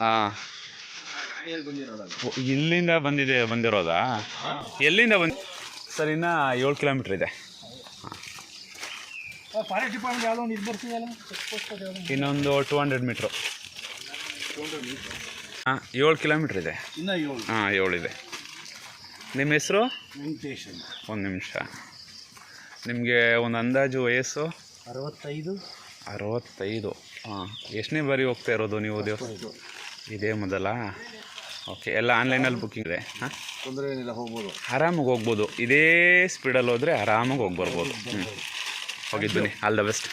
ಹಾಂ. ಇಲ್ಲಿಂದ ಬಂದಿದೆ ಬಂದಿರೋದಾ? ಎಲ್ಲಿಂದ ಬಂದ ಸರ್ ಇನ್ನ ಏಳು ಕಿಲೋಮೀಟ್ರ್ ಇದೆ. ಇನ್ನೊಂದು ಟೂ ಹಂಡ್ರೆಡ್ ಮೀಟ್ರು. ಹಾಂ ಏಳು ಕಿಲೋಮೀಟ್ರ್ ಇದೆ. ಇನ್ನ ಏಳು ಇದೆ. ನಿಮ್ಮ ಹೆಸರು? ಒಂದು ನಿಮಿಷ. ನಿಮಗೆ ಒಂದು ಅಂದಾಜು ವಯಸ್ಸು? ಅರವತ್ತೈದು. ಅರವತ್ತೈದು. ಹಾಂ ಎಷ್ಟನೇ ಬಾರಿ ಹೋಗ್ತಾ ಇರೋದು ನೀವು ದೇವಸ್ಥಾನ? ಇದೇ ಮೊದಲ? ಓಕೆ ಎಲ್ಲ ಆನ್ಲೈನಲ್ಲಿ ಬುಕ್ಕಿಂಗ್ ಇದೆ. ಹಾಂ? ತೊಂದರೆ ಏನಿಲ್ಲ ಹೋಗ್ಬೋದು. ಆರಾಮಾಗಿ ಹೋಗ್ಬೋದು. ಇದೇ ಸ್ಪೀಡಲ್ಲಿ ಹೋದರೆ ಆರಾಮಾಗಿ ಹೋಗಿ ಬರ್ಬೋದು ಹ್ಞೂ ಹೋಗಿದ್ದು ಬನ್ನಿ. All the best